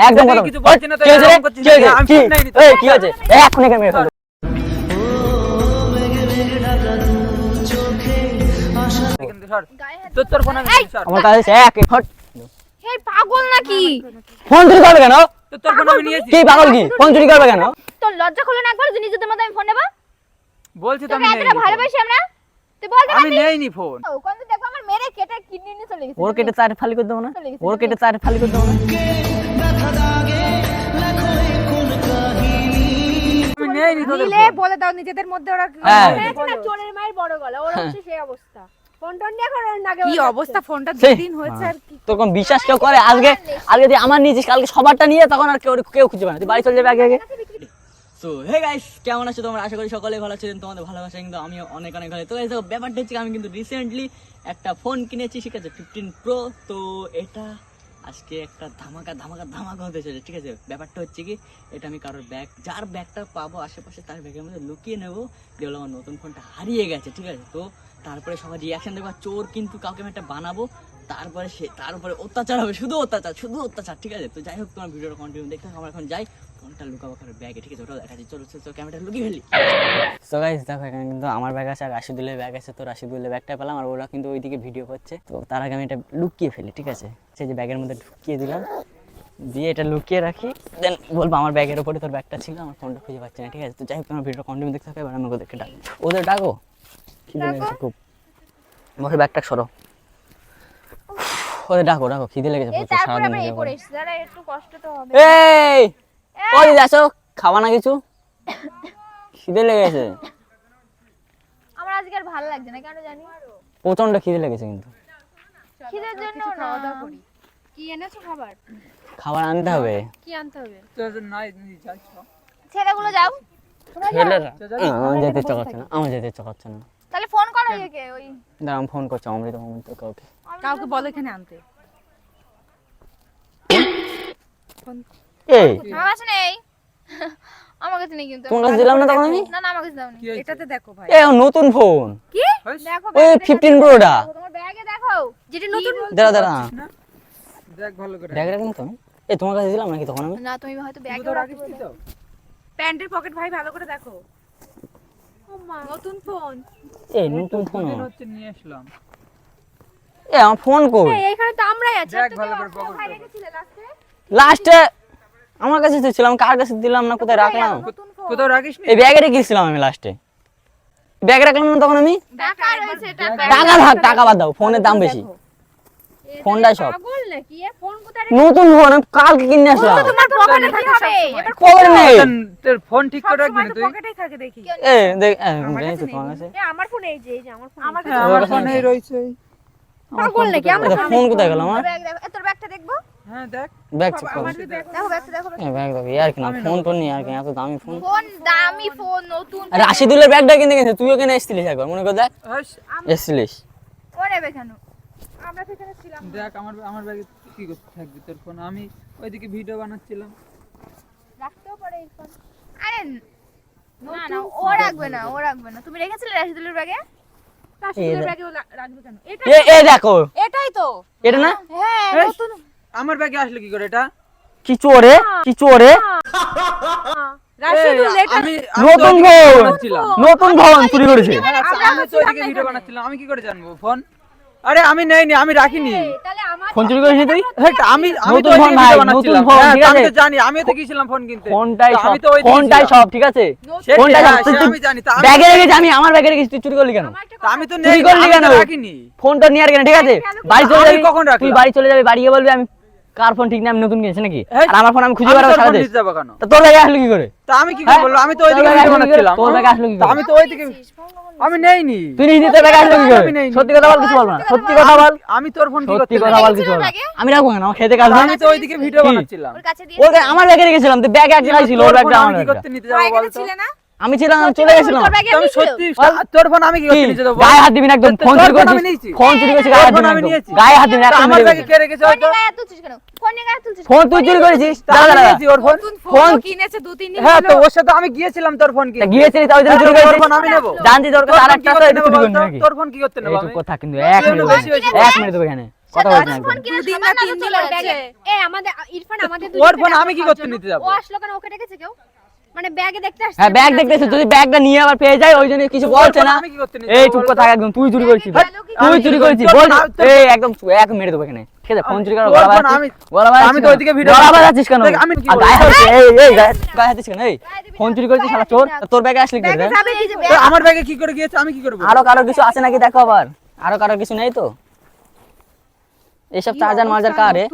একদম কথা কিছু বল। না তো কি? আমি এই, এই, এখানে মেরে তোর তোর ফোন আমি সর। আমার কাছে এক হট এই পাগল নাকি? ফোন চুরি করবে কেন? তোর তোর ফোন আমি নিয়েছি। কি পাগল কি? ফোন চুরি করবে কেন? তোর লজ্জা খুলে না একবার? যে নিজেদের মধ্যে আমি ফোন নেব? বলছি তো আমি ভালোবাসি আমরা? তুই বল আমি নেইনি ফোন কোন দেখো আমার মেরে কেটে কিডনি নিয়ে চলে গেছে ওর কেটে চার ফালি করে দেবো না? ওর কেটে চার ফালি করে দেবো না? নিলে বলে দাও নিজেদের মধ্যে ওরা হ্যাঁ। হয়েছে না চোরের মায়ের বড় গলা ওর হচ্ছে সেই অবস্থা। কি ফোনটা সেই- দুদিন হয়েছে আর কি? তোর বিশ্বাস কেউ করে? আজকে আজকে যদি আমার নিয়েছিস কালকে সবারটা নিয়ে তখন আর কেউ কেউ খুঁজে পাবে না। বাড়ি চলে যাবে আগে আগে। সো হে গাইস কেমন আছো তোমরা? আশা করি সকলে ভালো আছেন তোমাদের ভালোবাসা কিন্তু আমি অনেক অনেক ভালো। তো guys, দেখো ব্যাপারটা হচ্ছে আমি কিন্তু রিসেন্টলি একটা ফোন কিনেছি ঠিক আছে ফিফটিন প্রো তো এটা আজকে একটা ধামাকা ধামাকা ধামাকা হতে চলেছে ঠিক আছে? ব্যাপারটা হচ্ছে কি এটা আমি কারোর ব্যাগ যার ব্যাগটা পাবো আশেপাশে তার ব্যাগের মধ্যে লুকিয়ে নেব। দেখল আমার নতুন ফোনটা হারিয়ে গেছে ঠিক আছে? তো তারপরে সবাই রিয়াকশন দেখব চোর কিন্তু কাউকে আমি একটা বানাবো। তারপরে সে তার উপরে অত্যাচার হবে শুধু অত্যাচার শুধু অত্যাচার ঠিক আছে? তো যাই হোক তোমার ভিডিওটা কন্টিনিউ দেখতে থাকো আমরা এখন যাই ফোনটা লুকাবো কারোর ব্যাগে ঠিক আছে? ওটা দেখা যাচ্ছে চলো চলো চলো ক্যামেরাটা লুকিয়ে ফেলি। সো গাইস দেখো এখানে কিন্তু আমার ব্যাগ আছে আর রাশিদুলের ব্যাগ আছে তো রাশিদুলের ব্যাগটা পেলাম আর ওরা কিন্তু ওইদিকে ভিডিও করছে। তো তার আগে আমি এটা লুকিয়ে ফেলি ঠিক আছে? সেই যে ব্যাগের মধ্যে ঢুকিয়ে দিলাম দিয়ে এটা লুকিয়ে রাখি। দেন বলব আমার ব্যাগের উপরে তোর ব্যাগটা ছিল আমার ফোনটা খুঁজে পাচ্ছি না ঠিক আছে? তো যাই হোক তোমার ভিডিও কন্টিনিউ দেখতে থাকো এবার আমি ওদেরকে ডাকবো ওদের ডাকো? খুব বসে ব্যাগটা সরো। ওদের ডাকো ডাকো খিদে লেগেছে এই প্রচুর তারপরে আমরা এই করে। এসেছি। দাঁড়া একটু কষ্ট তো হবে। এই! ওই আসো খাওয়া না কিছু? খিদে লেগেছে। আমার আজকে আর ভালো লাগছে না কেন জানি? প্রচণ্ড খিদে লেগেছে কিন্তু। খিদের জন্য খাওয়া দাওয়া করি। কি এনেছো খাবার? খাবার আনতে হবে। কি আনতে হবে? তোর নাই। ছেলেগুলো যাও। আমার যেতে ইচ্ছা করছে না আমার যেতে ইচ্ছা করছে না। তাহলে ফোন করো ওই। দাঁড়া ফোন করছি অমৃত অমৃত কাউকে। কাউকে বলো এখানে আনতে। এই। আমার কাছে নেই। আমার কাছে নেই কিন্তু। তোমার কাছে দিলাম না তখন আমি? না না আমার কাছে দাও এটাতে দেখো ভাই। এ নতুন ফোন হইস? দেখো ওই ব্যাগে ফিফটিন প্রোটা তোমার ব্যাগে দেখো। যেটা নতুন দাঁড়া দাঁড়া। দেখ ভালো করে। ব্যাগ রাখুন তো এ তোমার কাছে দিলাম নাকি তখন আমি? না তুমি হয়তো ব্যাগে রাখিস তো? প্যান্টের পকেট ভাই ভালো করে দেখো। নতুন ফোন এই নতুন ফোন হচ্ছে নিয়ে আসলাম। এ আমার ফোন কই? এইখানে তো আমরাই আছি। দেখ ভালো করে পকেট ভাই রেখেছিলে লাস্টে লাস্টে আমার কাছে তো ছিলাম কার কাছে দিলাম না কোথায় রাখলাম? কোথাও রাখিস নি এই ব্যাগে রেখেছিলাম আমি লাস্টে ব্যাগে রাখলাম না তখন আমি? টাকা রয়েছে টাকা টাকা থাক টাকা বাদ দাও ফোনের দাম বেশি। ফোনটাই সব। পাগল নাকি? এ ফোন কোথায় নতুন ফোন কালকে কিনে আসলাম। তোমার পকেটে থাকে। হবে এবার খবর নেই। তোর- ফোন ঠিক করে রাখবি না তুই? পকেটেই থাকে দেখি। এ দেখ আমার এই ফোন এই যে এই যে আমার ফোন আমার ফোনেই আছে। রয়েছে। পাগল নাকি? আমার ফোন কোথায় গেল আমার তোর ব্যাগটা দেখব? হ্যাঁ দেখ। ব্যাগ চেক করো দেখো দেখো ব্যাগটা দেখো ব্যাগ দেখো ইয়ার কিনা ফোন নিয়ে আর কি এত দামি ফোন ফোন দামি ফোন নতুন আরে আশিদুলের ব্যাগটা কিনে গেছে তুইও কিনে এসেছিলিস একবার মনে কর দেখ। এসেছিলিস। ও নেবে কেন আমরা সেখানে ছিলাম। দেখ আমার আমার ব্যাগে কি করতে থাকবি তোর ফোন আমি ওইদিকে ভিডিও বানাচ্ছিলাম। রাখতেও পারে এই ফোন আরে না না ও রাখবে না ও রাখবে না। তুমি রেখেছিলে রাশিদুলের ব্যাগে এ এ দেখো। এটাই তো। এটা না? হ্যাঁ আমার ব্যাগে আসলে কি করে এটা? কি চোরে? কি চোরে? রাশিদুল এই, এটা আমি নতুন ফোন নতুন ফোন চুরি করেছে। আমি ভিডিও বানাচ্ছিলাম। আমি কি করে জানব? ফোন? আরে আমি নেইনি আমি রাখিনি। ফোন চুরি করেছিস তুই? আমি আমি তো ফোন নতুন ফোন, হ্যাঁ, ঠিক তো আমি জানি আমিও তো গিয়েছিলাম ফোন কিনতে। ফোনটাই তো সব আমি তো ওইদিকে ফোনটাই সব ঠিক আছে? ফোনটাই হ্যাঁ, সব আমি জানি ব্যাগে রেখেছি আমি আমার ব্যাগে রেখেছি তুই চুরি করলি কেন? আমি তো চুরি করলি কেন? রাখিনি। ফোনটা নিয়ে আর কেন ঠিক আছে? বাড়ি চলে যাবে যাবি? কখন রাখলি তুই বাড়ি চলে যাবি বাড়ি গিয়ে বলবি আমি কার ফোন ঠিক না আমি নতুন কিনেছি নাকি? আর আমার ফোন আমি খুঁজে বেড়াবো সারা দেশ। তা তোর ব্যাগে আসলো কি করে? তা আমি কি হ্যাঁ? বলব আমি তো ওইদিকে তোর ব্যাগে ভিডিও আসলো কি করে? বানাচ্ছিলাম। তোর ব্যাগে আসলো কি করে? আমি তো ওইদিকে আমি নেইনি। তুই নিজে তোর ব্যাগে আসলো কি করে। সত্যি কথা বল কিছু বল না। সত্যি কথা বল। আমি তোর ফোন কি সত্যি কথা বল কিছু বল আমি রাখব কেন? আমার খেতে কাজ আমি তো ওইদিকে ভিডিও কি? বানাচ্ছিলাম। ওর কাছে দিয়ে ওর আমার ব্যাগে রেখেছিলাম তো ব্যাগ এক জায়গায় ছিল ওর ব্যাগটা আমার আমি কি করতে নিতে যাব বলতো? ছিলে না? আমি ছিলাম চলে গেছিলাম। তোর আমি সত্যি তোর ফোন আমি কি কি? করতে নিতে যাব? গায়ে হাত দিবি না একদম ফোন চুরি ফোন করছিস। ফোন চুরি করছিস গায়ে হাত দিবি না। গায়ে হাত দিবি না আমার দেবো। কে রেখেছে ফোন হয়তো নিয়ে তুলছিস কেন? ফোন নিয়ে গায়ে তুলছিস ফোন তুই চুরি করেছিস? তা দাঁড়া নিয়েছি ওর ফোন। ফোন- কিনেছে দু তিন দিন হ্যাঁ তো ওর সাথে আমি গিয়েছিলাম তোর ফোন তা কিনতে গিয়েছিলি তাই জন্য চুরি করেছিস? ফোন আমি নেব। জানতি তোর কাছে তোর আর একটা করতে এটা চুরি করবি নাকি? তোর ফোন কি করতে নেব এই আমি? কথা কিন্তু এক মিনিট। এক মিনিট দেবো এখানে কথা বলছি না তো আমাদের ইরফান আমাদের ওর ফোন আমি কি করতে নিতে যাব? ও আসলো কেন ওকে ডেকেছে কেউ মানে ব্যাগে দেখতে আসছে হ্যাঁ ব্যাগ দেখতেছে যদি ব্যাগটা নিয়ে আবার পেয়ে যায় ওই জন্য কিছু বলছে না। আমি কি করতে নিতে এই চুপ বলো কথা একদম তুই চুরি করেছিস তুই চুরি চুরি করেছিস বল। এই একদম এক মেরে দেবো এখানে। ঠিক আছে ফোন চুরি করার গলা ফোন গলা বাজাচ্ছিস আমি তো ওইদিকে ভিডিও গলা করছি। বাজাচ্ছিস কেন? আমি কি আর বলব? গায়ে হাত এই এই গায়ে গায়ে কেন? এই ফোন চুরি করেছিস শালা চোর? তোর ব্যাগে আসলি কি করে? ব্যাগে যাবে কি যে তো আমার ব্যাগে কি করে গিয়েছে? আমি কি করব? আরও কারও কিছু আছে নাকি? দেখো আবার। আরও কারও কিছু নেই তো? এইসব চার্জার মার্জার কার রে?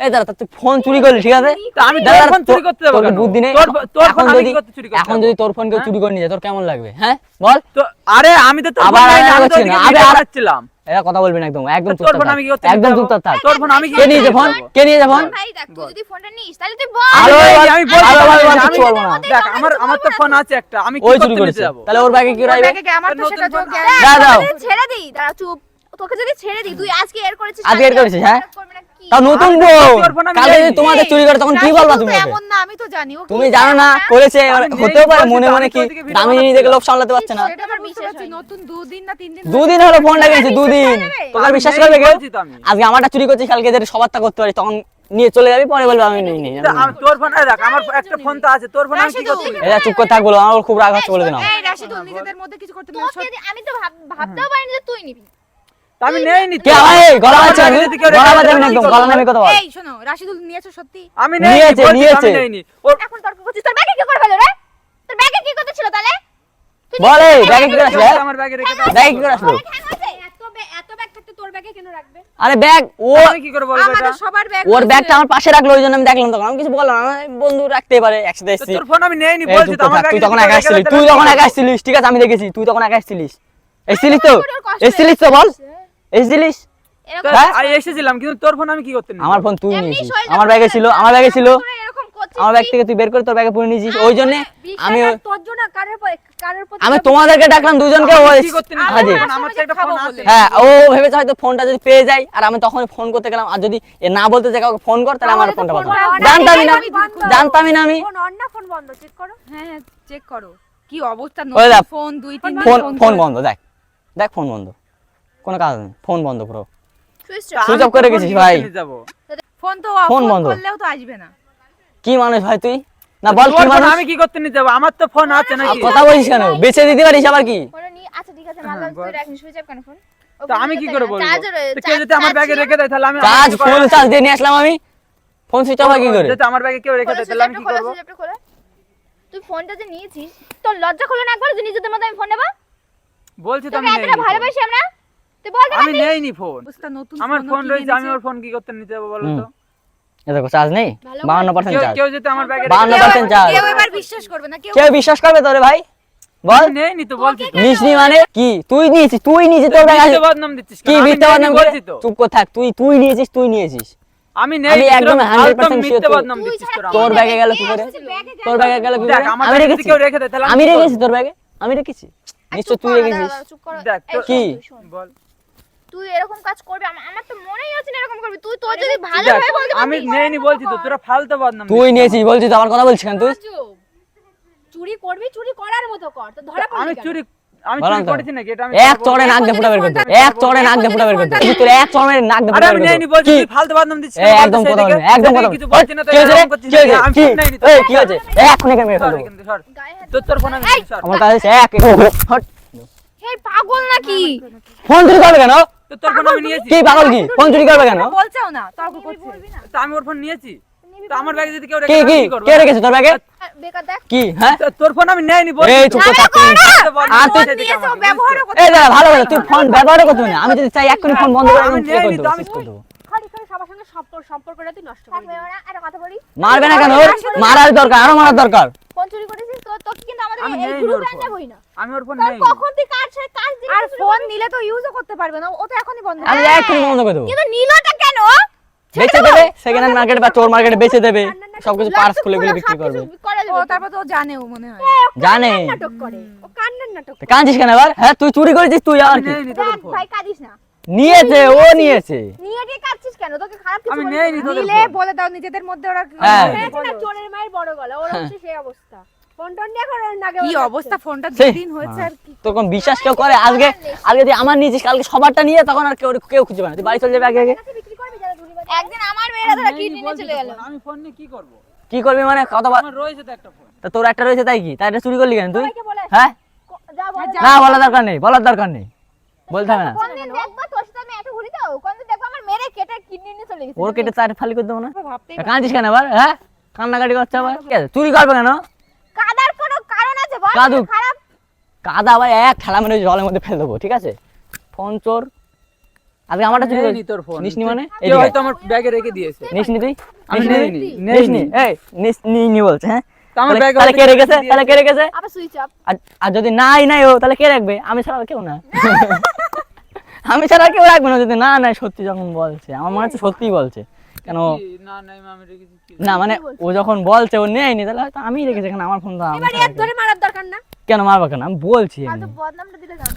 এই দাঁড়া তুই ফোন চুরি করলি ঠিক আছে? আমি ফোন চুরি করতে যাব বুদ্ধি নেই? তোর- তোর ফোন আমি করতে চুরি করতে এখন যদি তোর ফোন কেউ হ্যাঁ? চুরি করে নিয়ে যায় তোর কেমন লাগবে? হ্যাঁ? বল। তো আরে আমি তো আবার ফোন নেইনি, আবার আমি তো হচ্ছে ওইদিকে না, ভিডিও আবার- বানাচ্ছিলাম। এরা কথা বলবি একদম একদম চুপ থাক আমি কি করতে একদম চুপ থাক। তোর ফোন আমি কে করতে নিয়েছে ফোন যাব? কে নিয়েছে ফোন ভাই দেখ তুই যদি ফোনটা নিস তাহলে তুই বল। বল, আমি বল, বলছি আরে বল, আমি- বল, আমি- কিচ্ছু বলব না। দেখ আমার আমার তো ফোন আছে একটা আমি কি করতে চুরি নিতে তাহলে ওর ব্যাগে কি রাখবে? ব্যাগে আমার তো সেটা ফোন যোগ্য না। দাও। ছেড়ে দাঁড়া চুপ। তোকে যদি ছেড়ে দিই তুই আজকে এর করেছিস আজকে এর করেছিস, হ্যাঁ? করবে না কি? তাও নতুন তো বউ। কালকে যদি তোমাদের চুরি করে তখন কি বলবা তুমি? এমন না আমি তো জানি ও তুমি জানো না করেছে হতেও পারে মনে মনে কি আমি দেখে লোক সামলাতে পারছে না। সেটা আমার বিশ্বাস হচ্ছে নতুন দুদিন না তিন দিন দুদিন হলো ফোনটা কিনেছি দুদিন। তোকে আর বিশ্বাস করবে কেউ? তো। আজকে আমারটা চুরি করছিস কালকে যদি সবারটা করতে পারি তখন নিয়ে চলে যাবি পরে বলব আমি নেই নেই তোর ফোন আমার একটা ফোন তো আছে তোর ফোন আমি কি করতে এটা চুপ করে থাক বলো আমার খুব রাগ হচ্ছে বলে দিলাম। এই রাশিদুল নিজেদের মধ্যে কিছু করতে না আমি তো ভাবতেও পারিনি যে তুই নিবি। তা আমি নেইনি কে গলা গলা একদম গলা নামে কথা বল। এই শোনো রাশিদুল নিয়েছো সত্যি? আমি নেইনি নিয়েছে, নিয়েছে। আমি নেইনি ওর এখন তর্ক করছিস তোর ব্যাগে কি করে ফেলো রে? তোর ব্যাগে কি করতে ছিল তাহলে? বল ব্যাগে কি করে আসলো? আমার ব্যাগে রেখে দাও ব্যাগে কি করে আসলো? হয়েছে? এত ব্যাগ এত ব্যাগ থাকতে তোর ব্যাগে কেন রাখবে? আরে ব্যাগ ও আমি কি করে বলব এটা? সবার ব্যাগ ওর ব্যাগটা আমার পাশে রাখল ওই জন্য আমি দেখলাম তখন। আমি কিছু বললাম না বন্ধু রাখতে পারে একসাথে এসেছি। তোর ফোন আমি নেইনি বলছি তো আমার কর তুই তখন যদি একা রেখে তুই তখন একা আসছিলিস ঠিক আছে? আমি দেখেছি তুই তখন একা আসছিলিস এসছিলিস তো। এসছিলিস তো? বল। হ্যাঁ? আমি এসেছিলাম কিন্তু তোর ফোন আমি কি করতে আমার ফোন তুই নিয়েছিস। আমার ব্যাগে ছিল আমার ব্যাগে ছিল। আমার ব্যাগ থেকে তুই বের করে তোর ব্যাগে পুরে নিয়েছিস ওই জন্য আমি তোর জন্য কারোর প- কারোর প্রতি আমি তোমাদেরকে ডাকলাম দুজনকে আমি হ্যাঁ ও ভেবেছে হয়তো ফোনটা যদি পেয়ে যায় আর আমি তখন ফোন করতে গেলাম আর যদি না বলতে যে কাউকে ফোন কর তাহলে আমার ফোনটা ফোন পাবো জানতামই না জানতামই না আমি। ফোন বন্ধ চেক করো। হ্যাঁ হ্যাঁ চেক করো। কি অবস্থা? ফোন দুই তিন ফোন বন্ধ দেখ। দেখ ফোন বন্ধ। কোনো কাজ নেই ফোন বন্ধ পুরো। সুইচ অফ করে গেছিস ভাই। ফোন তো ফোন ফোন বন্ধ। করলেও তো আসবে না। কি মানুষ ভাই তুই? না বল কি মানুষ? আমি কি করতে নিতে যাব? আমার তো ফোন আছে নাকি? কথা বলিস কেন? বেঁচে দিতে পারিস আবার কি? আচ্ছা ঠিক আছে হ্যাঁ, তুই রাখিস সুইচ অফ কেন ফোন তো আমি কি করে বলব? যদি আমার ব্যাগে রেখে দেয় তাহলে আমি চার্জ ফুল চার্জ দিয়ে নিয়ে আসলাম আমি। ফোন সুইচ অফ হয় কি করে? যদি আমার ব্যাগে কেউ রেখে দেয় তাহলে আমি কি করব? তুই ফোনটা যে নিয়েছিস তোর লজ্জা হলো না একবার যে নিজেদের মতো আমি ফোন নেব? বলছি তো আমি এতটা ভালোবাসি আমরা? তুই বলতে আমি নেইনি ফোন নতুন আমার ফোন রয়েছে আমি ওর ফোন কি করতে নিতে যাব বলো তো? এ দেখো চার্জ নেই? ভালো বাহান্ন পার্সেন্ট কেউ চার্জ কেউ যদি আমার ব্যাগে বাহান্ন রেখে চার্জ কেউ এবার বিশ্বাস করবে না কেউ কেউ বিশ্বাস করবে তোরে ভাই? বল। আমি নেইনি তো বলছি নিসনি মানে? কি? তুই নিয়েছিস তুই নিয়েছিস তোর ব্যাগ? বদনাম দিচ্ছিস কি মিথ্যা বদনাম বলছি চুপ কর থাক তুই তুই নিয়েছিস তুই নিয়েছিস। আমি নেই একদম 100% মিথ্যে sure বদনাম তুই দিচ্ছিস ছাড়া তোরা কে তোর ব্যাগে গেল কি করে? তোর ব্যাগে গেল কি করে? আমি রেখেছি। কেউ রেখে দেয় তাহলে আমি রেখেছি তোর ব্যাগে? আমি রেখেছি নিশ্চয় তুই রেখেছিস দেখ, কি? বল। তুই এরকম কাজ করবি আমার তো মনেই হচ্ছে না এরকম করবি তুই তোর যদি ভালো হয় বলতে আমি নেইনি বলছি তো তোরা ফালতু বদনাম তুই নিয়েছিস বলছিস তো আমার কথা বলছিস কেন তুই চুরি করবি চুরি করার মতো কর তো ধরা। আমি চুরি আমি চুরি করেছি নাকি এটা আমি এক চড়ে নাক দিয়ে ফুটা বের করতে এক চড়ে নাক দিয়ে ফুটা বের করতে তোর এক চড়ে নাক দিয়ে আরে ফুটা আমি নেইনি বলছি তুই ফালতু বদনাম দিচ্ছিস একদম কথা সেদিকে- একদম কথা কিছু বলবি না তো কি হয়েছে রে? এরকম করছিস কি হয়েছে? না, আমি কি? ফোন নেইনি তো। কি হয়েছে এই এখনই কেন মেরে ফেলব এখান থেকে, সর। গায়ে হাত তোর তোর ফোন আমি দিচ্ছি, সর। আমার কাছে এক হট এই পাগল নাকি ফোন চুরি করবে কেন তোর তোর ফোন আমি নিয়েছি। কি পাগল কি? ফোন চুরি করবে কেন? বলছেও না তর্ক করছে তো আমি ওর ফোন নিয়েছি। তো আমার ব্যাগে যদি কেউ রেখে কি আমি কি করব? কে রেখেছে? তোর ব্যাগে? বেকার দেখ। কি হ্যাঁ? তোর ফোন আমি নেইনি বলছি। এই চুপ থাক। তুই। আর? এই ভালো ভালো ফোন ব্যবহার করতে না। আমি যদি চাই এক্ষুনি ফোন বন্ধ করে আমি নেইনি তো, আমি- করে দেবো। সম্পর্কটা তুই নষ্ট কথা বলি। মারবে না কেন? মারার দরকার আরও মারার দরকার। ফোন চুরি করেছিস তো তোকে কিন্তু আমাদের আমি এই গ্রুপে ওর ফোন। আনতে না। আমি ওর ফোন তোর নেইনি। কখন তুই কার সাথে কাজ আর ফোন নিলে তো ইউজও করতে পারবে না ও তো এখনই বন্ধ আমি এক্ষুনি বন্ধ করে দেবো। কিন্তু নিলটা কেন? বেচে দেবে সেকেন্ড হ্যান্ড মার্কেটে বা চোর মার্কেটে বেচে দেবে সবকিছু পার্স খুলে খুলে বিক্রি করবে। ও তারপর তো ও মনে হয়। জানে। নাটক করে ও কান্নার নাটক তো কাঁদছিস কেন এবার হ্যাঁ তুই চুরি করেছিস তুই আর কি? ভাই কাঁদিস না। নিয়েছে ও নিয়েছে। নিয়ে গিয়ে কাঁদছিস কেন? তোকে খারাপ কিছু আমি বলেছে নেইনি না? তোদের নিলে বলে দাও নিজেদের মধ্যে ওরা হ্যাঁ। চোরের মায়ের বড় গলা ওর হচ্ছে সেই অবস্থা। ফোন টোন নিয়ে এখন নাকে কি অবস্থা? ফোনটা দুদিন হয়েছে আর কি। তোর বিশ্বাস কেউ করে? আজকে আজকে তুই আমার নিয়েছিস কালকে সবারটা নিয়ে তখন আর কেউ কেউ খুঁজে পায় না। বাড়ি চলে যাবে আগে আগে? একদিন আমার মেয়েরা ধরা কিডনি নিয়ে চলে গেল। আমি ফোন নিয়ে কি করব? কি করবি মানে কত আমার রয়েছে তো একটা ফোন। তা তোর একটা রয়েছে তাই কি? তাই এটা চুরি করলি কেন তুই? সবাইকে বলে। আসি। হ্যাঁ না বলার দরকার নেই বলার দরকার নেই। বলতে হবে না। কোনদিন দেখবা? তোর সাথে আমি একটু ঘুরি দাও কোনদিন দেখবা? আমার মেরে কেটে কিডনি নিয়ে চলে গেছে। ওর কেটে চার ফালি করে দেবো না? কেন আবার হ্যাঁ? কান্নাকাটি করছে আবার। চুরি করবে কেন কাদার কোনো কারণ আছে বল কাদুক। কাদা। আবার এক খেলা মেরে জলের মধ্যে ফেলে দেবো ঠিক আছে? ফোন চোর। আজকে আমারটা চুরি করলি তোর ফোন। নিস নি মানে আয়। হয়তো আমার ব্যাগে রেখে দিয়েছে। নিস নি তুই? আমি নি? নেইনি, নিস এই নিস নি নি বলছে হ্যাঁ? আমার তাহলে- ব্যাগে তাহলে কে রেখেছে? তাহলে কে রেখেছে? আবার সুইচ অফ আর যদি নাই নাই ও তাহলে কে রাখবে? আমি ছাড়া আর কেউ না। আমি ছাড়া আর কেউ রাখবে না যদি না নাই সত্যি যখন বলছে। আমার মনে হচ্ছে সত্যিই বলছে। কেন কি? না না আমি রেখেছি কি? না মানে ও যখন বলছে ও নেয়নি তাহলে হয়তো আমি রেখেছি কেন আমার ফোন তো আমি এবার ছাড়া এক ধরে মারার দরকার না কেন মারবো কেন আমি বলছি ফালতু এমনি। বদনামটা দিলে যাও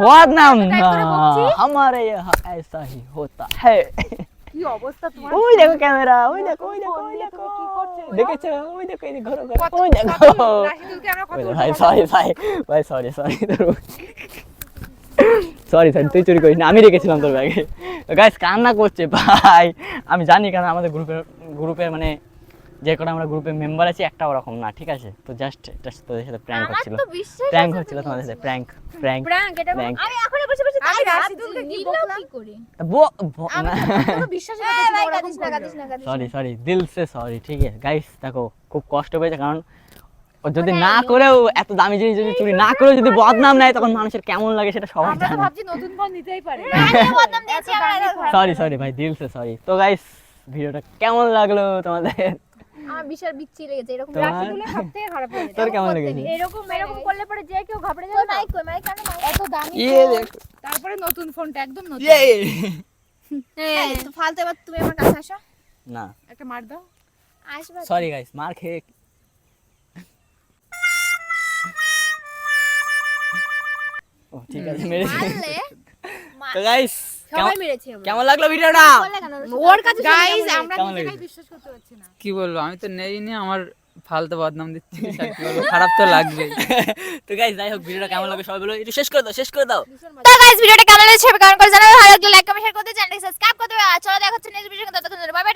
बदनाम টাইপ করে বকছি। हमारे यहाँ ऐसा ही होता है কি অবস্থা তোমার ওই দেখো ক্যামেরা ওই দেখো ওই দেখো ওই দেখো কি করছো? দেখেছো ওই দেখো এই যে ঘোরো ঘোরো কত- ওই দেখো কত রাশিদুলকে আমরা কত ওই দেখো, উল্টো ভাই কথা সরি ভাই ভাই সরি সরি সরি সরি তুই চুরি করিস না আমি রেখেছিলাম তোর ব্যাগে গাইস কান্না করছে ভাই। আমি জানি কেন আমাদের গ্রুপের গ্রুপের মানে যে কটা আমরা গ্রুপের মেম্বার আছি একটা ওরকম না ঠিক আছে? তো জাস্ট জাস্ট তোদের সাথে প্র্যাঙ্ক হচ্ছিল। প্র্যাঙ্ক হচ্ছিল তোমাদের সাথে প্র্যাঙ্ক প্র্যাঙ্ক প্র্যাঙ্ক আমি বসে বসে আমি কি করি বো বো- না। তোকে বিশ্বাসই করতে ভাই না করল। না কাঁদিস সরি সরি দিল সে সরি ঠিক আছে। গাইস দেখো খুব কষ্ট পেয়েছে কারণ যদি না করেও এত দামি জিনিস যদি চুরি না করেও যদি বদনাম নেয় তখন মানুষের কেমন লাগে সেটা সবাই আমরা জানে। ভাবছি নতুন ফোন নিতেই পারে। সরি সরি ভাই দিল সে সরি তো গাইস ভিডিওটা কেমন লাগল তোমাদের? আমার বিশাল বিচ্ছি লেগেছে এরকম তোমার- রাশিদুলের সব থেকে খারাপ। তোর কেমন লেগেছে? এরকম এরকম করলে পরে যে কেউ ঘাবড়ে যাবে মাইক কই মাইক কেন এত দামি ইয়ে তারপরে নতুন ফোনটা একদম নতুন। হ্যাঁ তো ফালতু এবার তুমি আমার কাছে আসো। না। একটা মার দাও। আসবে। সরি গাইস মার খেয়ে ও ঠিক আছে মেরেছি তো গাইস সবাই মেরেছে কেমন লাগল ভিডিওটা? ওর কাছে গাইস আমরা নিজেরাই বিশ্বাস করতে পারছি না। কি বলব আমি তো নেইনি আমার ফালতু বদনাম দিচ্ছি খারাপ তো লাগবে। তো গাইস যাই হোক ভিডিওটা কেমন লাগল সবাই বলো একটু শেষ করে দাও শেষ করে দাও। তো গাইস ভিডিওটা কেমন লেগেছে কমেন্ট করে জানাবে ভালো লাগলে লাইক কমেন্ট শেয়ার করতে চ্যানেলটি সাবস্ক্রাইব করতে হবে আর চলো দেখা হচ্ছে নেক্সট ভিডিও ততক্ষণ বাই বাই